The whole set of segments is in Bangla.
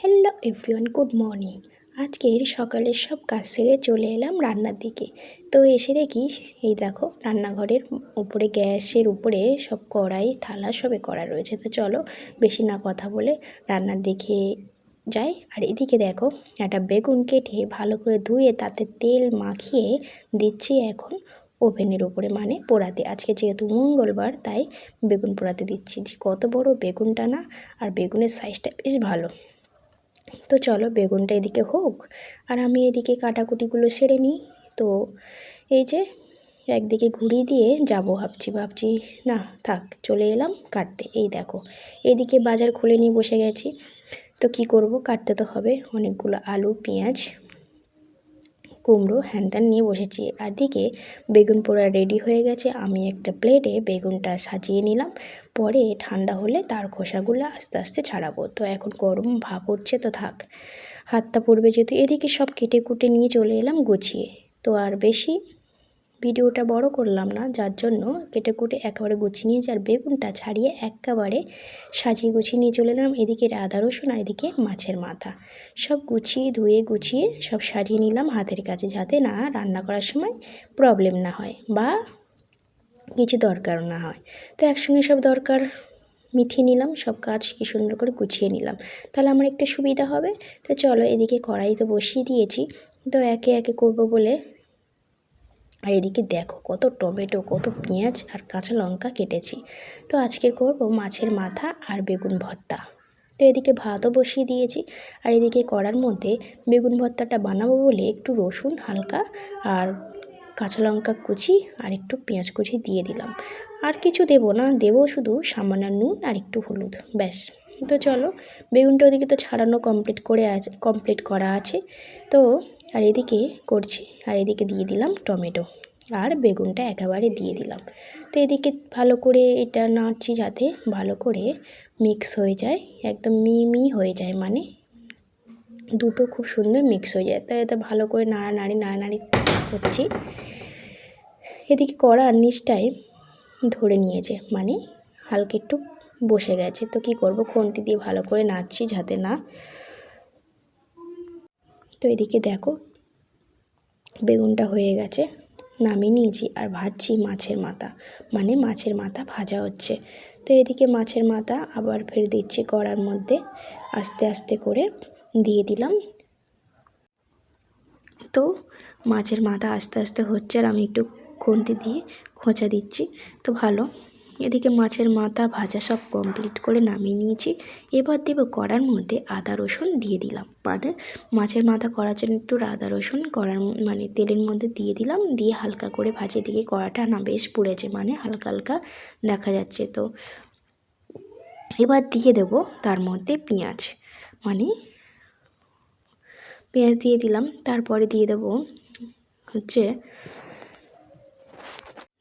Hello everyone, good morning. আজকের সকালের সব কাজ সেরে চলে এলাম রান্নার দিকে। তো এসে দেখি, এই দেখো, রান্নাঘরের উপরে গ্যাসের উপরে সব কড়াই, থালা সবে করা রয়েছে। তো চলো, বেশি না কথা বলে রান্নার দিকে যাই। আর এদিকে দেখো, একটা বেগুন কেটে ভালো করে ধুয়ে তাতে তেল মাখিয়ে দিচ্ছি এখন ওভেনের উপরে। মানে পোড়াতে। আজকে যেহেতু মঙ্গলবার, তাই বেগুন পোড়াতে দিচ্ছি। যে কত বড় বেগুনটা না? আর বেগুনের সাইজটা বেশ ভালো। তো চলো, বেগুনটা এদিকে হোক। আর আমি এদিকে কাটাকুটিগুলো সেরে নিই। তো এই যে, একদিকে ঘুরিয়ে দিয়ে যাব ভাবছি ভাবছি না, থাক, চলে এলাম কাটতে। এই দেখো, এদিকে বাজার খুলে নিয়ে বসে গেছি। তো কি করব, কাটতে তো হবে। অনেকগুলো আলু, পেঁয়াজ কুমড়ো হ্যান নিয়ে বসেছি। আর দিকে বেগুন পোড়া রেডি হয়ে গেছে, আমি একটা প্লেটে বেগুনটা সাজিয়ে নিলাম। পরে ঠান্ডা হলে তার খোসাগুলো আস্তে আস্তে ছাড়াবো। তো এখন গরম ভাব হচ্ছে তো থাক। হাতটা পড়বে যেহেতু, এদিকে সব কেটে কুটে নিয়ে চলে এলাম গুছিয়ে। তো আর বেশি ভিডিওটা বড় করলাম না, যার জন্য কেটে কুটে একেবারে গুছিয়ে নিয়েছি আর বেগুনটা ছাড়িয়ে একেবারে সাজিয়ে গুছিয়ে নিয়ে চলে এলাম। এদিকে আদা, রসুন আর এদিকে মাছের মাথা। সব গুছিয়ে, ধুয়ে, গুছিয়ে সব সাজিয়ে নিলাম হাতের কাছে যাতে না রান্না করার সময় প্রবলেম না হয় বা কিছু দরকার না হয়। তো একসঙ্গে সব দরকার মিঠিয়ে নিলাম, সব কাজ কি সুন্দর করে গুছিয়ে নিলাম। তাহলে আমার একটা সুবিধা হবে। তো চলো এদিকে কড়াই তো বসিয়ে দিয়েছি। তো একে একে করব বলে আর এদিকে দেখো কত টমেটো, কত পেঁয়াজ আর কাঁচা লঙ্কা কেটেছি। তো আজকে করব মাছের মাথা আর বেগুন ভর্তা। তো এদিকে ভাতও বসিয়ে দিয়েছি আর এদিকে কড়ার মধ্যে বেগুন ভর্তাটা বানাবো বলে একটু রসুন হালকা আর কাঁচা লঙ্কা কুচি আর একটু পেঁয়াজ কুচি দিয়ে দিলাম। আর কিছু দেবো না, দেবো শুধু সামান্য নুন আর একটু হলুদ, ব্যাস। তো চলো, বেগুনটা ওদিকে তো ছাড়ানো কমপ্লিট করে আছে কমপ্লিট করা আছে। তো আর এদিকে করছি, আর এদিকে দিয়ে দিলাম টমেটো, আর বেগুনটা একেবারে দিয়ে দিলাম। তো এদিকে ভালো করে এটা নাড়ছি যাতে ভালো করে মিক্স হয়ে যায়, একদম মি মি হয়ে যায় মানে। দুটো খুব সুন্দর মিক্স হয়ে যায়, তাই এটা ভালো করে নাড়ানাড়ি নাড়ানাড়ি করছি। এদিকে কড়ার নিচটায় ধরে নিয়েছে মানে হালকা একটু বসে গেছে। তো কি করব? খুন্তি দিয়ে ভালো করে নাড়ছি যাতে না তো এদিকে দেখো, বেগুনটা হয়ে গেছে, নামিয়ে নিয়েছি আর ভাজছি মাছের মাথা। মানে মাছের মাথা ভাজা হচ্ছে। তো এদিকে মাছের মাথা আবার ফের দিচ্ছি কড়ার মধ্যে। আস্তে আস্তে করে দিয়ে দিলাম। তো মাছের মাথা আস্তে আস্তে হচ্ছে আর আমি একটু খুন্তি দিয়ে খোঁচা দিচ্ছি। তো ভালো এদিকে মাছের মাথা ভাজা সব কমপ্লিট করে নামিয়ে নিয়েছি। এবার দেবো কড়ার মধ্যে আদা, রসুন দিয়ে দিলাম। মানে মাছের মাথা করার জন্য একটু আদা, রসুন কড়ার মানে তেলের মধ্যে দিয়ে দিলাম। দিয়ে হালকা করে ভাজে দিকে কড়াটা না বেশ পুড়েছে মানে হালকা হালকা দেখা যাচ্ছে তো। এবার দিয়ে দেব তার মধ্যে পেঁয়াজ মানে পেঁয়াজ দিয়ে দিলাম। তারপরে দিয়ে দেব হচ্ছে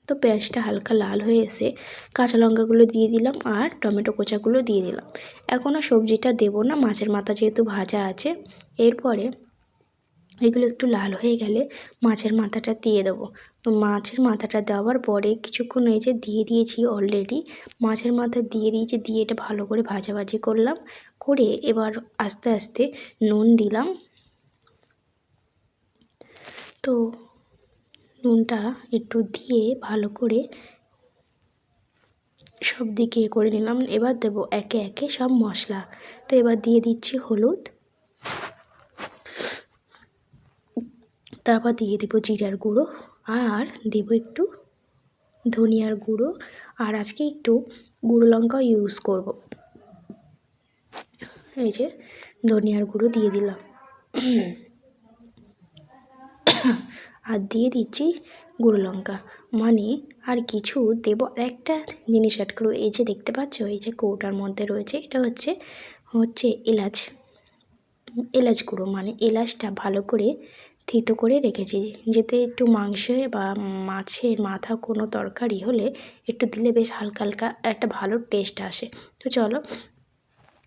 তো পেঁয়াজটা হালকা লাল হয়ে এসে কাঁচা লঙ্কাগুলো দিয়ে দিলাম আর টমেটো কোচাগুলো দিয়ে দিলাম। এখন আর সবজিটা দেবো না, মাছের মাথা যেহেতু ভাজা আছে, এরপরে এগুলো একটু লাল হয়ে গেলে মাছের মাথাটা দিয়ে দেবো। তো মাছের মাথাটা দেওয়ার পরে কিছুক্ষণ যে দিয়ে দিয়েছি অলরেডি মাছের মাথা দিয়ে দিয়েছি, দিয়ে এটা ভালো করে ভাজাভাজি করলাম, করে এবার আস্তে আস্তে নুন দিলাম। তো নুনটা একটু দিয়ে ভালো করে সব দিকে করে নিলাম। এবার দেবো একে একে সব মশলা। তো এবার দিয়ে দিচ্ছি হলুদ। তারপর দিয়ে দেবো জিরার গুঁড়ো। আর দেবো একটু ধনিয়ার গুঁড়ো। আর আজকে একটু গুঁড়ো লঙ্কা ইউজ করব। এই যে ধনিয়ার গুঁড়ো দিয়ে দিলাম। আর দিয়ে দিচ্ছি গুঁড়ো লঙ্কা। মানে আর কিছু দেবো একটা জিনিস অ্যাড করব। এই যে দেখতে পাচ্ছ, এই যে কৌটার মধ্যে রয়েছে, এটা হচ্ছে হচ্ছে এলাচ। এলাচ গুঁড়ো মানে এলাচটা ভালো করে থিতো করে রেখেছি। যেতে একটু মাংসে বা মাছের মাথা কোনো তরকারি হলে একটু দিলে বেশ হালকা হালকা একটা ভালো টেস্ট আসে। তো চলো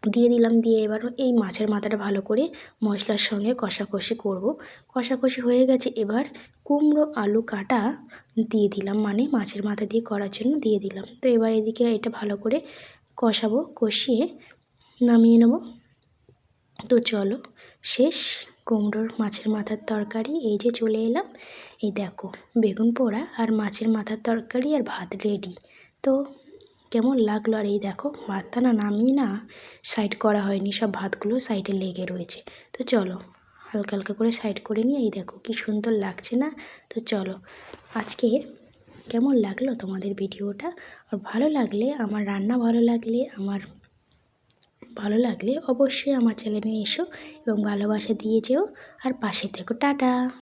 দিয়ে দিলাম, দিয়ে এবার এই মাছের মাথাটা ভালো করে মশলার সঙ্গে কষাকষি করব। কষাকষি হয়ে গেছে, এবার কুমড়ো আলু কাটা দিয়ে দিলাম মানে মাছের মাথা দিয়ে করার জন্য দিয়ে দিলাম। তো এবার এদিকে এটা ভালো করে কষাবো, কষিয়ে নামিয়ে নেব। তো চলো, শেষ কুমড়োর মাছের মাথার তরকারি, এই যে চলে এলাম। এই দেখো, বেগুন পোড়া আর মাছের মাথার তরকারি আর ভাত রেডি। তো কেমন লাগল? আর এই দেখো ভাতটা না নামিয়ে না সাইড করা হয়নি, সব ভাতগুলো সাইডে লেগে রয়েছে। তো চলো, হালকা হালকা করে সাইড করে নিয়ে এই দেখো কি সুন্দর লাগছে না? তো চলো আজকে কেমন লাগল তোমাদের ভিডিওটা? আর ভালো লাগলে, আমার রান্না ভালো লাগলে, আমার ভালো লাগলে অবশ্যই আমার চ্যানেলে এসো এবং ভালোবাসা দিয়ে যেও। আর পাশে থেকো, টাটা!